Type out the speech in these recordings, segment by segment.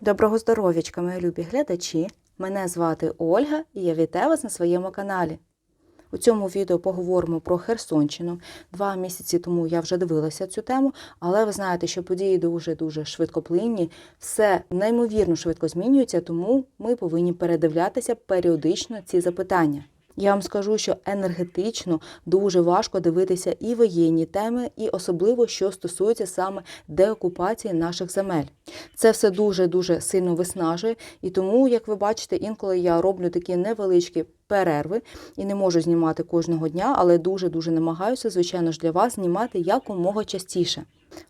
Доброго здоров'ячка, мої любі глядачі! Мене звати Ольга і я вітаю вас на своєму каналі. У цьому відео поговоримо про Херсонщину. Два місяці тому я вже дивилася цю тему, але ви знаєте, що події дуже-дуже швидкоплинні, все неймовірно швидко змінюється, тому ми повинні передивлятися періодично ці запитання. Я вам скажу, що енергетично дуже важко дивитися і воєнні теми, і особливо що стосується саме деокупації наших земель. Це все дуже дуже сильно виснажує, і тому, як ви бачите, інколи я роблю такі невеличкі перерви і не можу знімати кожного дня, але дуже дуже намагаюся, звичайно ж, для вас знімати якомога частіше.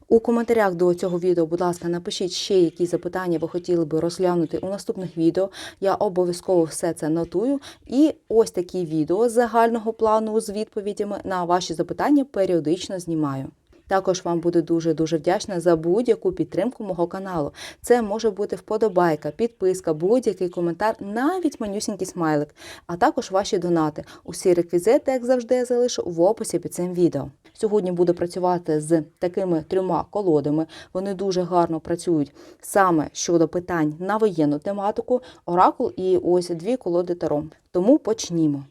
У коментарях до цього відео, будь ласка, напишіть ще які запитання ви хотіли би розглянути у наступних відео. Я обов'язково все це нотую. І ось такі відео загального плану з відповідями на ваші запитання періодично знімаю. Також вам буду дуже дуже вдячна за будь-яку підтримку мого каналу. Це може бути вподобайка, підписка, будь-який коментар, навіть манюсінький смайлик, а також ваші донати. Усі реквізити, як завжди, я залишу в описі під цим відео. Сьогодні буду працювати з такими трьома колодами. Вони дуже гарно працюють саме щодо питань на воєнну тематику, оракул і ось дві колоди таро. Тому почнімо.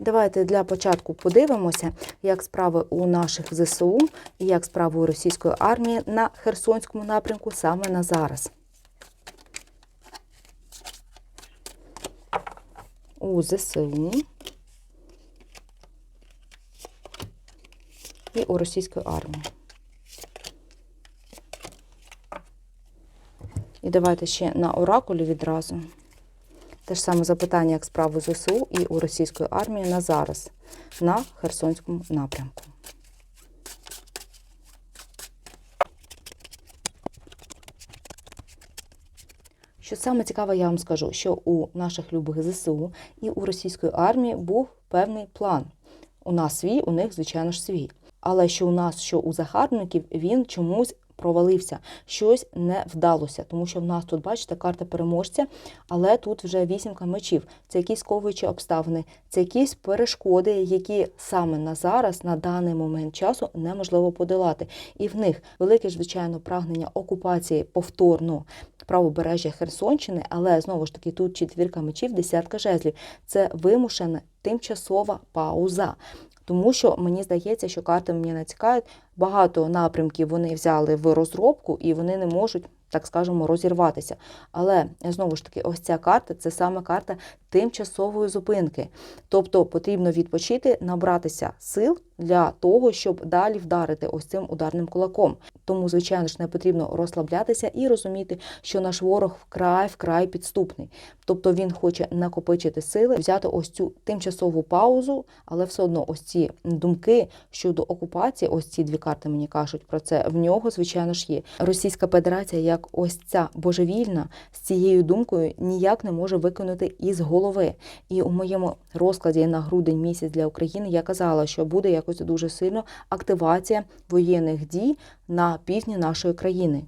Давайте для початку подивимося, як справи у наших ЗСУ і як справи у російської армії на Херсонському напрямку саме на зараз. У ЗСУ і у російської армії. І давайте ще на оракулі відразу. Те ж саме запитання, як справи ЗСУ і у російської армії на зараз на Херсонському напрямку. Що саме цікаве, я вам скажу, що у наших любих ЗСУ і у російської армії був певний план. У нас свій, у них, звичайно ж, свій. Але що у нас, що у загарбників, він чомусь провалився, щось не вдалося, тому що в нас тут, бачите, карта переможця, але тут вже вісімка мечів. Це якісь ковуючі обставини, це якісь перешкоди, які саме на зараз, на даний момент часу, неможливо подолати. І в них велике, звичайно, прагнення окупації повторно правобережжя Херсонщини, але знову ж таки тут четвірка мечів, десятка жезлів. Це вимушена тимчасова пауза. Тому що мені здається, що карти мені націкають. багато напрямків вони взяли в розробку і вони не можуть, так скажемо, розірватися. Але знову ж таки, ось ця карта це саме карта тимчасової зупинки. Тобто потрібно відпочити, набратися сил для того, щоб далі вдарити ось цим ударним кулаком. Тому, звичайно ж, не потрібно розслаблятися і розуміти, що наш ворог вкрай вкрай підступний. Тобто він хоче накопичити сили, взяти ось цю тимчасову паузу, але все одно ось ці думки щодо окупації, ось ці дві карти мені кажуть про це. В нього, звичайно ж, є. Російська Федерація, як ось ця божевільна, з цією думкою ніяк не може виконати із голови. І у моєму розкладі на грудень місяць для України я казала, що буде якось дуже сильно активація воєнних дій на півдні нашої країни.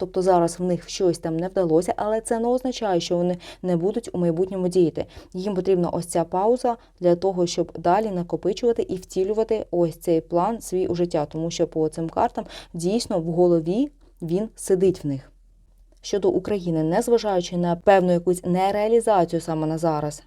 Тобто зараз в них щось там не вдалося, але це не означає, що вони не будуть у майбутньому діяти. Їм потрібна ось ця пауза для того, щоб далі накопичувати і втілювати ось цей план свій у життя, тому що по цим картам дійсно в голові він сидить в них. Щодо України, незважаючи на певну якусь нереалізацію саме на зараз.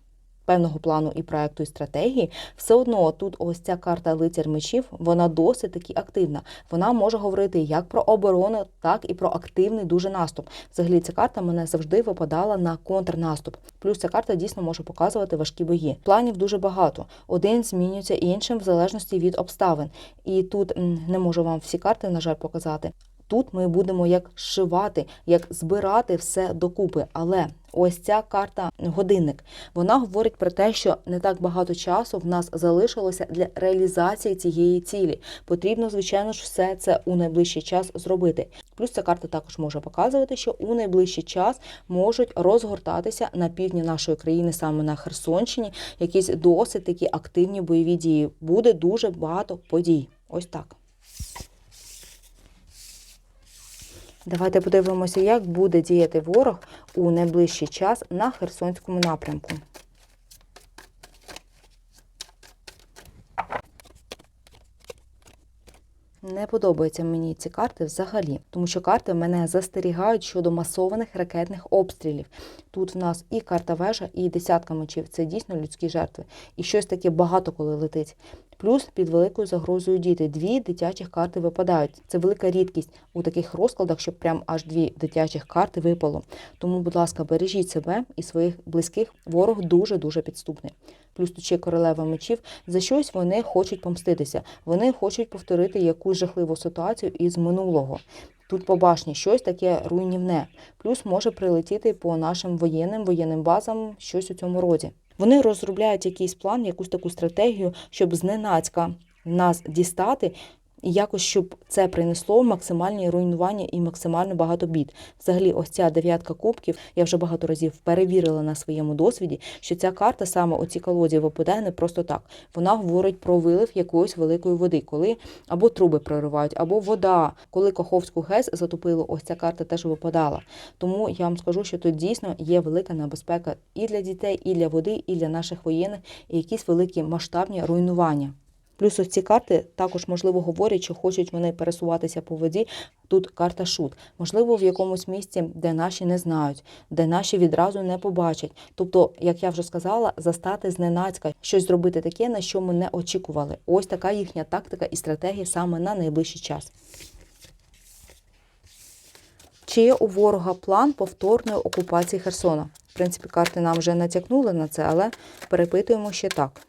Певного плану і проекту і стратегії, все одно тут ось ця карта лицар мечів, вона досить таки активна. Вона може говорити як про оборону, так і про активний дуже наступ. Взагалі, ця карта мене завжди випадала на контрнаступ. Плюс ця карта дійсно може показувати важкі бої. Планів дуже багато. Один змінюється іншим в залежності від обставин. І тут не можу вам всі карти, на жаль, показати. Тут ми будемо як зшивати, як збирати все докупи. Але ось ця карта годинник. Вона говорить про те, що не так багато часу в нас залишилося для реалізації цієї цілі. Потрібно, звичайно ж, все це у найближчий час зробити. Плюс ця карта також може показувати, що у найближчий час можуть розгортатися на півдні нашої країни, саме на Херсонщині, якісь досить такі активні бойові дії. Буде дуже багато подій. Ось так. Давайте подивимося, як буде діяти ворог у найближчий час на Херсонському напрямку. Не подобаються мені ці карти взагалі, тому що карти мене застерігають щодо масованих ракетних обстрілів. Тут в нас і карта вежа, і десятка мечів. Це дійсно людські жертви. І щось таке багато коли летить. Плюс під великою загрозою діти. Дві дитячих карти випадають. Це велика рідкість у таких розкладах, щоб прям аж дві дитячих карти випало. Тому, будь ласка, бережіть себе і своїх близьких. Ворог дуже дуже підступний. Плюс тут королева мечів. За щось вони хочуть помститися. Вони хочуть повторити якусь жахливу ситуацію із минулого. Тут по башні щось таке руйнівне. Плюс може прилетіти по нашим воєнним воєнним базам щось у цьому роді. Вони розробляють якийсь план, якусь таку стратегію, щоб зненацька нас дістати. І якось щоб це принесло максимальні руйнування і максимально багато бід. Взагалі, ось ця дев'ятка кубків, я вже багато разів перевірила на своєму досвіді, що ця карта саме у цій колоді випадає не просто так. Вона говорить про вилив якоїсь великої води, коли або труби проривають, або вода. Коли Каховську ГЕС затопило, ось ця карта теж випадала. Тому я вам скажу, що тут дійсно є велика небезпека і для дітей, і для води, і для наших воєнних, і якісь великі масштабні руйнування. Плюс ось ці карти також, можливо, говорять, що хочуть вони пересуватися по воді. Тут карта шут. Можливо, в якомусь місці, де наші не знають, де наші відразу не побачать. Тобто, як я вже сказала, застати зненацька, щось зробити таке, на що ми не очікували. Ось така їхня тактика і стратегія саме на найближчий час. Чи є у ворога план повторної окупації Херсона? В принципі, карти нам вже натякнули на це, але перепитуємо ще так.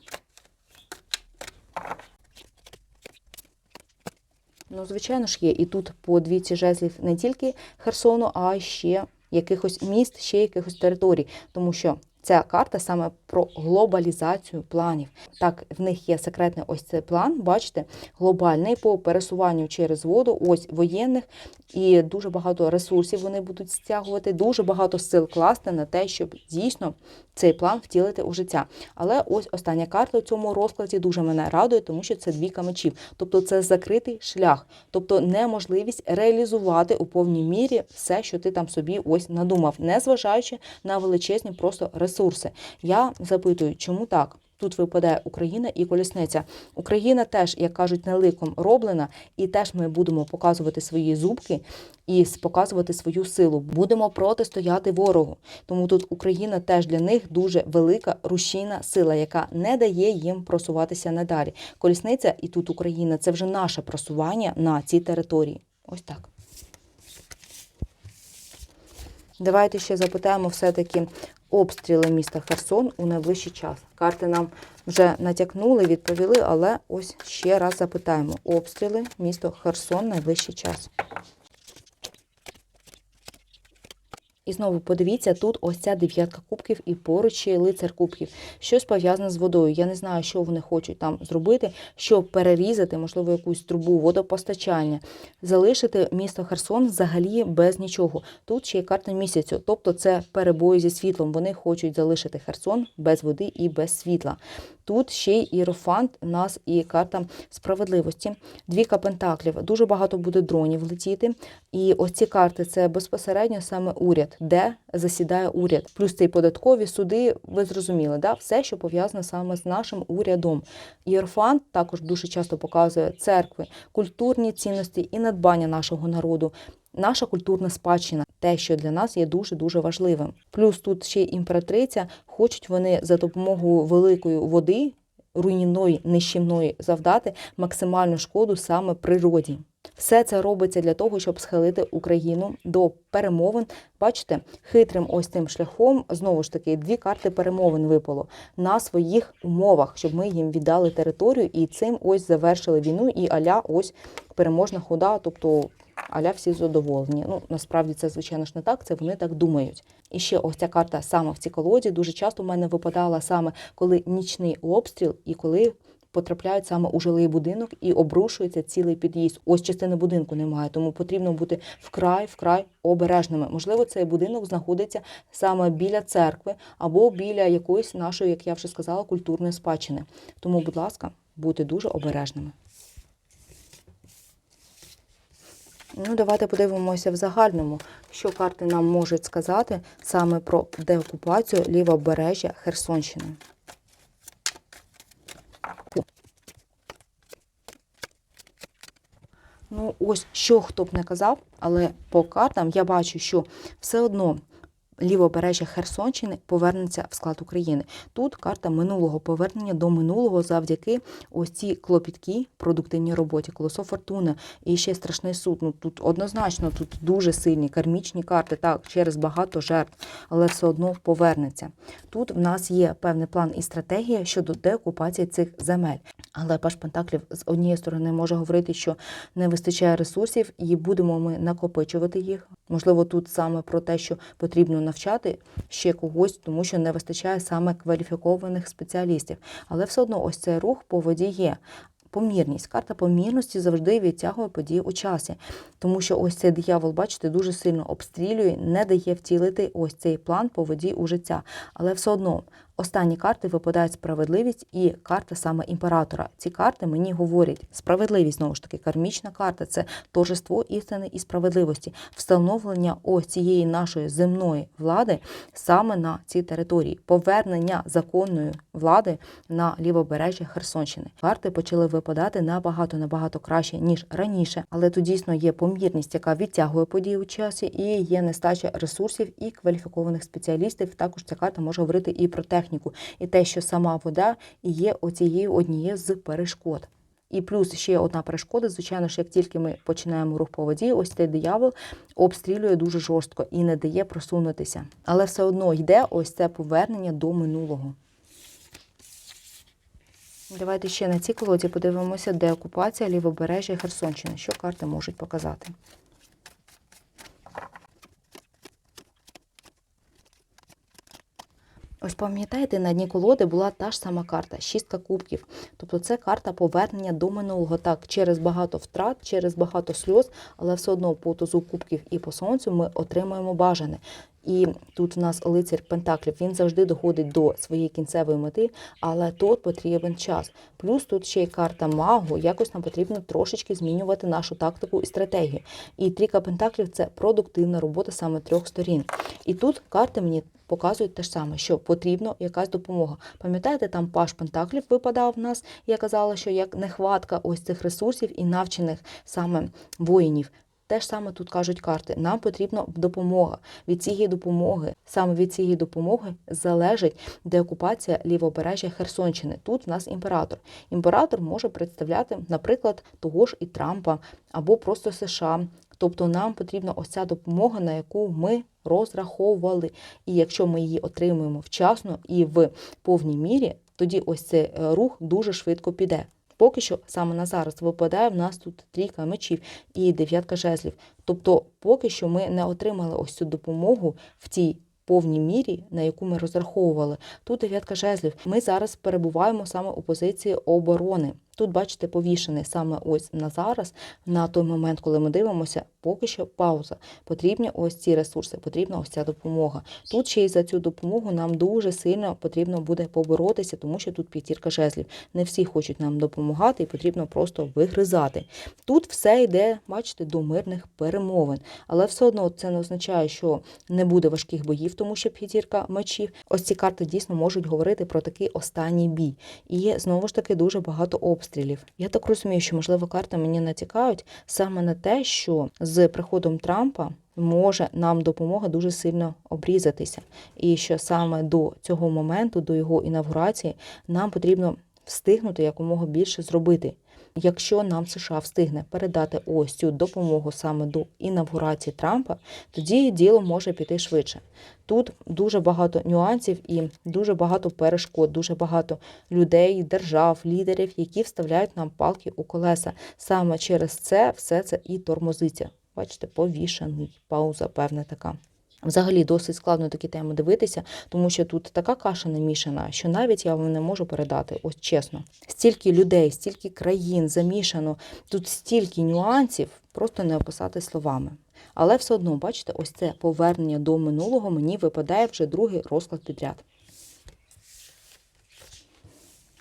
Ну, звичайно ж є. І тут по двіці жезлів не тільки Херсону, а ще якихось міст, ще якихось територій. Тому що ця карта саме про глобалізацію планів. Так, в них є секретний ось цей план, бачите, глобальний по пересуванню через воду, ось воєнних, і дуже багато ресурсів вони будуть стягувати, дуже багато сил класти на те, щоб дійсно цей план втілити у життя. Але ось остання карта у цьому розкладі дуже мене радує, тому що це двійка мечів. Тобто це закритий шлях, тобто неможливість реалізувати у повній мірі все, що ти там собі ось надумав, незважаючи на величезні просто ресурси. Я запитую, чому так? Тут випадає Україна і колісниця. Україна теж, як кажуть, не ликом роблена, і теж ми будемо показувати свої зубки і показувати свою силу. Будемо протистояти ворогу. Тому тут Україна теж для них дуже велика рушійна сила, яка не дає їм просуватися надалі. Колісниця і тут Україна це вже наше просування на цій території. Ось так. Давайте ще запитаємо все-таки обстріли міста Херсон у найближчий час. Карти нам вже натякнули, відповіли, але ось ще раз запитаємо: обстріли місто Херсон найближчий час. І знову подивіться, тут ось ця дев'ятка кубків і поруч лицар кубків. Щось пов'язане з водою. Я не знаю, що вони хочуть там зробити, щоб перерізати, можливо, якусь трубу водопостачання, залишити місто Херсон взагалі без нічого. Тут ще є карта місяцю, тобто це перебої зі світлом. Вони хочуть залишити Херсон без води і без світла. Тут ще й іерофант, у нас і карта справедливості. Двіка пентаклів. Дуже багато буде дронів летіти. І ось ці карти це безпосередньо саме уряд, де засідає уряд. Плюс цей податкові суди, ви зрозуміли, да? все, що пов'язане саме з нашим урядом. Іерофант також дуже часто показує церкви, культурні цінності і надбання нашого народу. Наша культурна спадщина, те, що для нас є дуже дуже важливим. Плюс тут ще імператриця, хочуть вони за допомогою великої води, руйнівної, нищівної, завдати максимальну шкоду саме природі. Все це робиться для того, щоб схилити Україну до перемовин. Бачите, хитрим ось цим шляхом знову ж таки дві карти перемовин випало на своїх умовах, щоб ми їм віддали територію і цим ось завершили війну. І аля ось переможна хода, тобто аля всі задоволені. Ну насправді це звичайно ж не так. Це вони так думають. І ще ось ця карта саме в цій колоді дуже часто в мене випадала саме коли нічний обстріл і коли. Потрапляють саме у жилий будинок і обрушується цілий під'їзд. Ось частини будинку немає, тому потрібно бути вкрай вкрай обережними. Можливо, цей будинок знаходиться саме біля церкви або біля якоїсь нашої, як я вже сказала, культурної спадщини. Тому, будь ласка, будьте дуже обережними. Ну, давайте подивимося в загальному, що карти нам можуть сказати саме про деокупацію лівобережжя Херсонщини. Ну, ось що хто б не казав, але по картам я бачу, що все одно лівобережжя Херсонщини повернеться в склад України. Тут карта минулого повернення до минулого завдяки ось цій клопіткій продуктивній роботі. Колесо фортуни і ще страшний суд. Ну тут однозначно тут дуже сильні кармічні карти, так через багато жертв, але все одно повернеться. Тут в нас є певний план і стратегія щодо деокупації цих земель. Але Паш Пентаклів з однієї сторони може говорити, що не вистачає ресурсів, і будемо ми накопичувати їх. Можливо, тут саме про те, що потрібно навчати ще когось, тому що не вистачає саме кваліфікованих спеціалістів. Але все одно ось цей рух по воді є. Помірність. Карта помірності завжди відтягує події у часі, тому що ось цей диявол, бачите, дуже сильно обстрілює, не дає втілити ось цей план по воді у життя. Але все одно останні карти випадають справедливість і карта саме імператора. Ці карти мені говорять справедливість знову ж таки, кармічна карта це торжество істини і справедливості, встановлення ось цієї нашої земної влади саме на цій території, повернення законної влади на лівобережжя Херсонщини. Карти почали випадати набагато набагато краще ніж раніше, але тут дійсно є помірність, яка відтягує події у часі, і є нестача ресурсів і кваліфікованих спеціалістів. Також ця карта може говорити і про техніку, і те, що сама вода є оцією однією з перешкод. І плюс ще одна перешкода, звичайно ж, як тільки ми починаємо рух по воді, ось цей диявол обстрілює дуже жорстко і не дає просунутися. Але все одно йде ось це повернення до минулого. Давайте ще на цій колоді подивимося, де окупація лівобережжя Херсонщини. Що карти можуть показати? Ось пам'ятаєте, на дні колоди була та ж сама карта шістка кубків. Тобто це карта повернення до минулого. Так, через багато втрат, через багато сльоз, але все одно по тузу кубків і по сонцю ми отримуємо бажане. І тут в нас лицар Пентаклів, він завжди доходить до своєї кінцевої мети, але тут потрібен час. Плюс тут ще й карта магу, якось нам потрібно трошечки змінювати нашу тактику і стратегію. І трійка Пентаклів це продуктивна робота саме трьох сторін. І тут карти мені показують те ж саме, що потрібна якась допомога. Пам'ятаєте, там паш Пентаклів випадав в нас, я казала, що як нехватка ось цих ресурсів і навчених саме воїнів. Те ж саме тут кажуть карти. Нам потрібна допомога. Від цієї допомоги, саме від цієї допомоги залежить деокупація лівобережжя Херсонщини. Тут в нас імператор. Імператор може представляти, наприклад, того ж і Трампа або просто США. Тобто нам потрібна ось ця допомога, на яку ми розраховували. І якщо ми її отримуємо вчасно і в повній мірі, тоді ось цей е, рух дуже швидко піде. Поки що саме на зараз випадає в нас тут трійка мечів і дев'ятка жезлів. Тобто, поки що ми не отримали ось цю допомогу в цій повній мірі, на яку ми розраховували. Тут дев'ятка жезлів. Ми зараз перебуваємо саме у позиції оборони. Тут, бачите, повішений саме ось на зараз, на той момент, коли ми дивимося, поки що пауза. Потрібні ось ці ресурси, потрібна ось ця допомога. Тут ще й за цю допомогу нам дуже сильно потрібно буде поборотися, тому що тут п'ятірка жезлів. Не всі хочуть нам допомагати, і потрібно просто вигризати. Тут все йде, бачите, до мирних перемовин. Але все одно це не означає, що не буде важких боїв, тому що п'ятірка мечів. Ось ці карти дійсно можуть говорити про такий останній бій. І знову ж таки дуже багато обстрілів обстрілів. Я так розумію, що можливо карти мені натякають саме на те, що з приходом Трампа може нам допомога дуже сильно обрізатися, і що саме до цього моменту, до його інавгурації, нам потрібно встигнути якомога більше зробити. Якщо нам США встигне передати ось цю допомогу саме до інавгурації Трампа, тоді діло може піти швидше. Тут дуже багато нюансів і дуже багато перешкод, дуже багато людей, держав, лідерів, які вставляють нам палки у колеса. Саме через це все це і тормозиться. Бачите, повішений, пауза певна така. Взагалі досить складно такі теми дивитися, тому що тут така каша намішана, що навіть я вам не можу передати, ось чесно. Стільки людей, стільки країн замішано, тут стільки нюансів, просто не описати словами. Але все одно, бачите, ось це повернення до минулого мені випадає вже другий розклад підряд.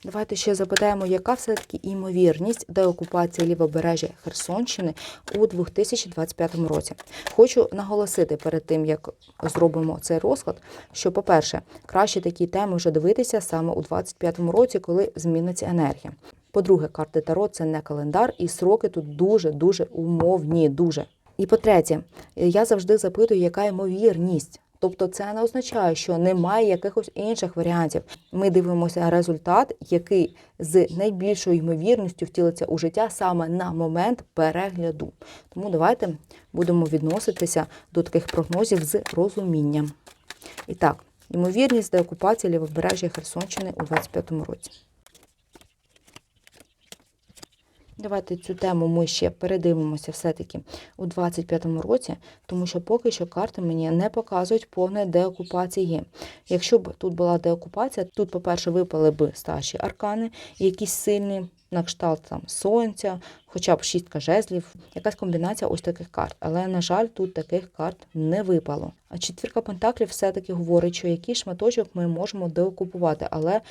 Давайте ще запитаємо, яка все-таки імовірність деокупації лівобережжя Херсонщини у 2025 році. Хочу наголосити перед тим, як зробимо цей розклад, що, по-перше, краще такі теми вже дивитися саме у 2025 році, коли зміниться енергія. По-друге, карти Таро це не календар, і сроки тут дуже-дуже умовні. Дуже. І по-третє, я завжди запитую, яка ймовірність. Тобто це не означає, що немає якихось інших варіантів. Ми дивимося результат, який з найбільшою ймовірністю втілиться у життя саме на момент перегляду. Тому давайте будемо відноситися до таких прогнозів з розумінням. І так, ймовірність деокупації лівобережжя Херсонщини у 2025 році. Давайте цю тему ми ще передивимося все-таки у 25-му році, тому що поки що карти мені не показують повної деокупації. Якщо б тут була деокупація, тут, по-перше, випали б старші аркани, якісь сильні, на кшталт там сонця, хоча б шістка жезлів, якась комбінація ось таких карт. Але, на жаль, тут таких карт не випало. А четвірка пентаклів все-таки говорить, що який шматочок ми можемо деокупувати, але,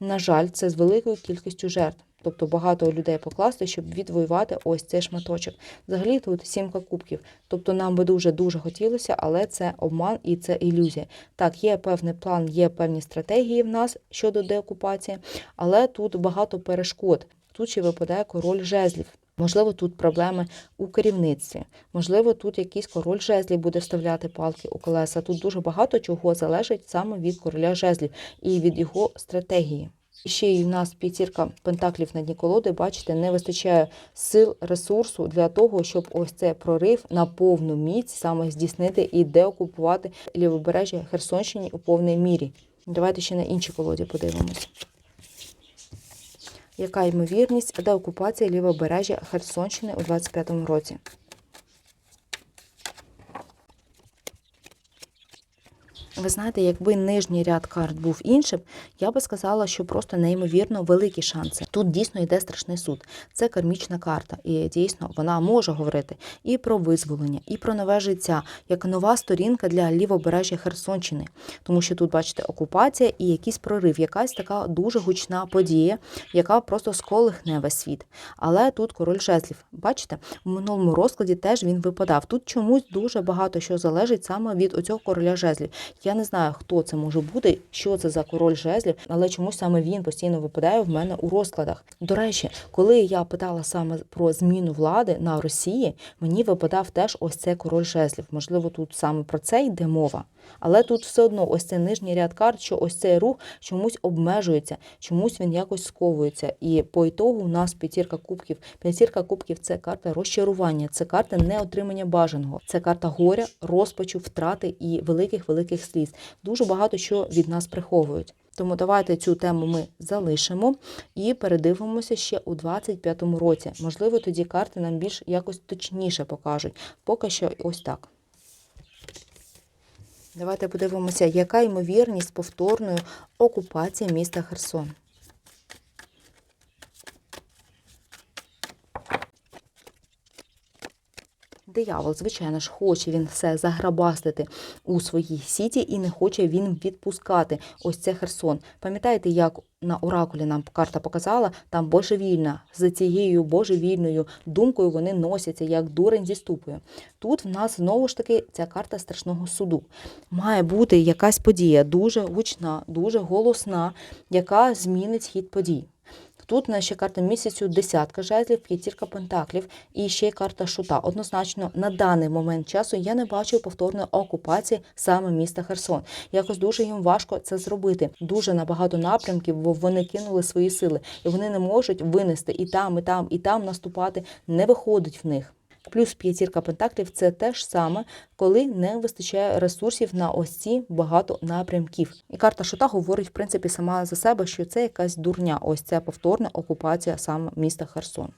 на жаль, це з великою кількістю жертв. Тобто багато людей покласти, щоб відвоювати ось цей шматочок. Взагалі тут сімка кубків. Тобто нам би дуже-дуже хотілося, але це обман і це ілюзія. Так, є певний план, є певні стратегії в нас щодо деокупації, але тут багато перешкод. Тут ще випадає король жезлів. Можливо, тут проблеми у керівництві. Можливо, тут якийсь король жезлів буде вставляти палки у колеса. Тут дуже багато чого залежить саме від короля жезлів і від його стратегії. І ще й у нас п'ятірка пентаклів на дні колоди, бачите, не вистачає сил, ресурсу для того, щоб ось цей прорив на повну міць саме здійснити і деокупувати лівобережжя Херсонщині у повній мірі. Давайте ще на іншій колоді подивимось. Яка ймовірність деокупації лівобережжя Херсонщини у 2025 році? Ви знаєте, якби нижній ряд карт був іншим, я би сказала, що просто неймовірно великі шанси. Тут дійсно йде страшний суд. Це кармічна карта, і дійсно вона може говорити і про визволення, і про нове життя, як нова сторінка для лівобережжя Херсонщини. Тому що тут, бачите, окупація і якийсь прорив, якась така дуже гучна подія, яка просто сколихне весь світ. Але тут король жезлів. Бачите, у минулому розкладі теж він випадав. Тут чомусь дуже багато що залежить саме від оцього короля жезлів. Я не знаю, хто це може бути, що це за король жезлів, але чомусь саме він постійно випадає в мене у розкладах. До речі, коли я питала саме про зміну влади на Росії, мені випадав теж ось цей король жезлів. Можливо, тут саме про це йде мова. Але тут все одно ось цей нижній ряд карт, що ось цей рух чомусь обмежується, чомусь він якось сковується. І по ітогу у нас п'ятірка кубків. П'ятірка кубків це карта розчарування, це карта неотримання бажаного, це карта горя, розпачу, втрати і великих великих сліз. Дуже багато що від нас приховують. Тому давайте цю тему ми залишимо і передивимося ще у 25-му році. Можливо, тоді карти нам більш якось точніше покажуть. Поки що ось так. Давайте подивимося, яка ймовірність повторної окупації міста Херсон. Диявол, звичайно ж, хоче він все заграбастити у своїй сіті і не хоче він відпускати ось це Херсон. Пам'ятаєте, як на оракулі нам карта показала, там божевільна, з цією божевільною думкою вони носяться, як дурень зі ступою. Тут в нас знову ж таки ця карта страшного суду. Має бути якась подія дуже гучна, дуже голосна, яка змінить хід подій. Тут на ще карта місяцю десятка жезлів, п'ятірка пентаклів і ще й карта шута. Однозначно, на даний момент часу я не бачу повторної окупації саме міста Херсон. Якось дуже їм важко це зробити. Дуже на багато напрямків, бо вони кинули свої сили, і вони не можуть винести і там, і там, і там наступати. Не виходить в них. Плюс п'ятірка пентаклів це те ж саме, коли не вистачає ресурсів на ось ці багато напрямків. І карта шута говорить в принципі сама за себе, що це якась дурня. Ось ця повторна окупація саме міста Херсон.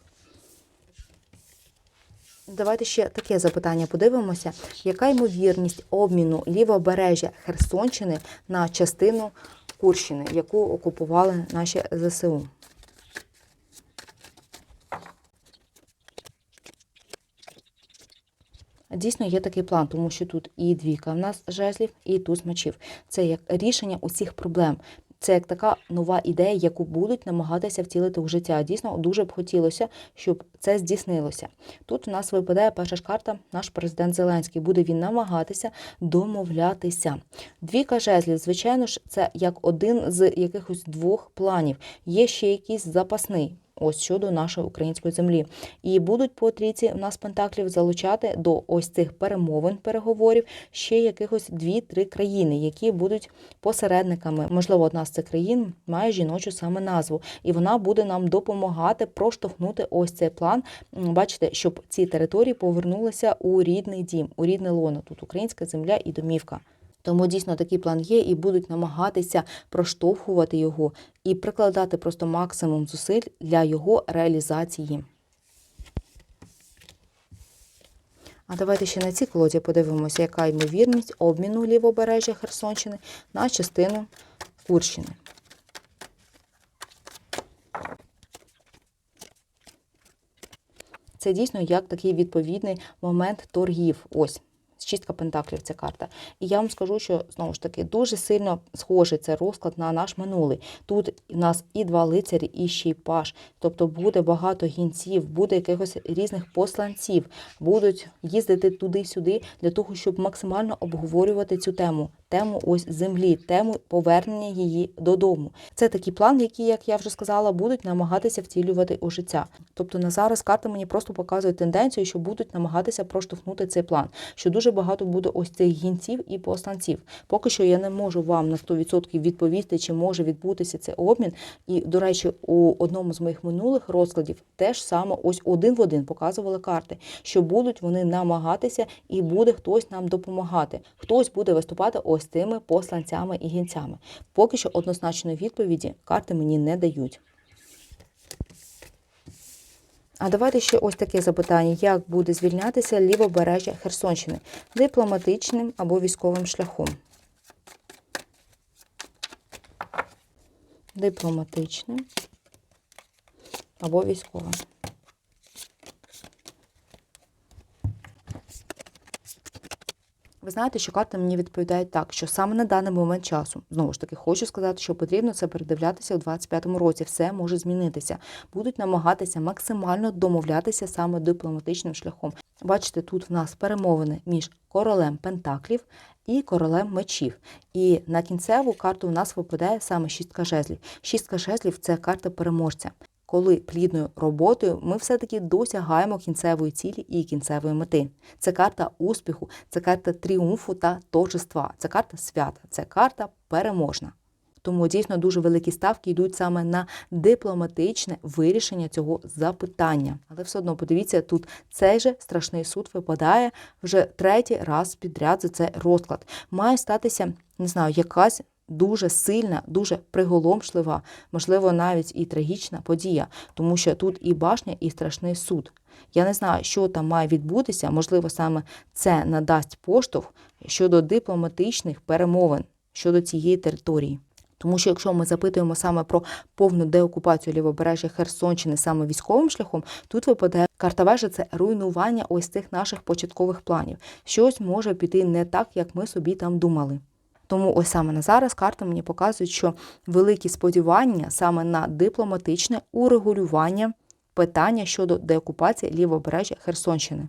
Давайте ще таке запитання подивимося. Яка ймовірність обміну лівобережжя Херсонщини на частину Курщини, яку окупували наші ЗСУ? Дійсно є такий план, тому що тут і двійка в нас жезлів, і туз мечів. Це як рішення усіх проблем. Це як така нова ідея, яку будуть намагатися втілити в життя. Дійсно, дуже б хотілося, щоб це здійснилося. Тут у нас випадає перша ж карта, наш президент Зеленський. Буде він намагатися домовлятися. Двійка жезлів, звичайно ж, це як один з якихось двох планів. Є ще якийсь запасний. Ось щодо нашої української землі. І будуть по трійці у нас пентаклів залучати до ось цих перемовин, переговорів ще якихось дві-три країни, які будуть посередниками. Можливо, одна з цих країн має жіночу саме назву, і вона буде нам допомагати проштовхнути ось цей план. Бачите, щоб ці території повернулися у рідний дім, у рідне лоно. Тут українська земля і домівка. Тому дійсно такий план є, і будуть намагатися проштовхувати його і прикладати просто максимум зусиль для його реалізації. А давайте ще на цій колоді подивимося, яка ймовірність обміну лівобережжя Херсонщини на частину Курщини. Це дійсно як такий відповідний момент торгів. Ось. Шістка пентаклів ця карта. І я вам скажу, що знову ж таки дуже сильно схожий цей розклад на наш минулий. Тут у нас і два лицарі, і ще й паш. Тобто буде багато гінців, буде якихось різних посланців, будуть їздити туди-сюди для того, щоб максимально обговорювати цю тему. Тему ось землі, тему повернення її додому. Це такий план, який, як я вже сказала, будуть намагатися втілювати у життя. Тобто на зараз карта мені просто показує тенденцію, що будуть намагатися проштовхнути цей план. Що дуже багато буде ось цих гінців і посланців. Поки що я не можу вам на 100% відповісти, чи може відбутися цей обмін. І, до речі, у одному з моїх минулих розкладів теж саме ось один в один показували карти, що будуть вони намагатися, і буде хтось нам допомагати. Хтось буде виступати ось цими посланцями і гінцями. Поки що однозначної відповіді карти мені не дають. А давайте ще ось таке запитання: як буде звільнятися лівобережжя Херсонщини дипломатичним або військовим шляхом? Дипломатичним або військовим. Ви знаєте, що карти мені відповідають так, що саме на даний момент часу, знову ж таки, хочу сказати, що потрібно це передивлятися у 25-му році. Все може змінитися. Будуть намагатися максимально домовлятися саме дипломатичним шляхом. Бачите, тут в нас перемовини між королем Пентаклів і королем мечів. І на кінцеву карту в нас випадає саме шістка жезлів. Шістка жезлів це карта переможця. Коли плідною роботою ми все-таки досягаємо кінцевої цілі і кінцевої мети. Це карта успіху, це карта тріумфу та торжества, це карта свята, це карта переможна. Тому дійсно дуже великі ставки йдуть саме на дипломатичне вирішення цього запитання. Але все одно подивіться, тут цей же страшний суд випадає вже третій раз підряд за цей розклад. Має статися, не знаю, якась дуже сильна, дуже приголомшлива, можливо, навіть і трагічна подія, тому що тут і башня, і страшний суд. Я не знаю, що там має відбутися. Можливо, саме це надасть поштовх щодо дипломатичних перемовин щодо цієї території. Тому що якщо ми запитуємо саме про повну деокупацію лівобережжя Херсонщини саме військовим шляхом, тут випадає карта вежа це руйнування ось цих наших початкових планів. Щось може піти не так, як ми собі там думали. Тому ось саме на зараз карта мені показують, що великі сподівання саме на дипломатичне урегулювання питання щодо деокупації лівобережжя Херсонщини.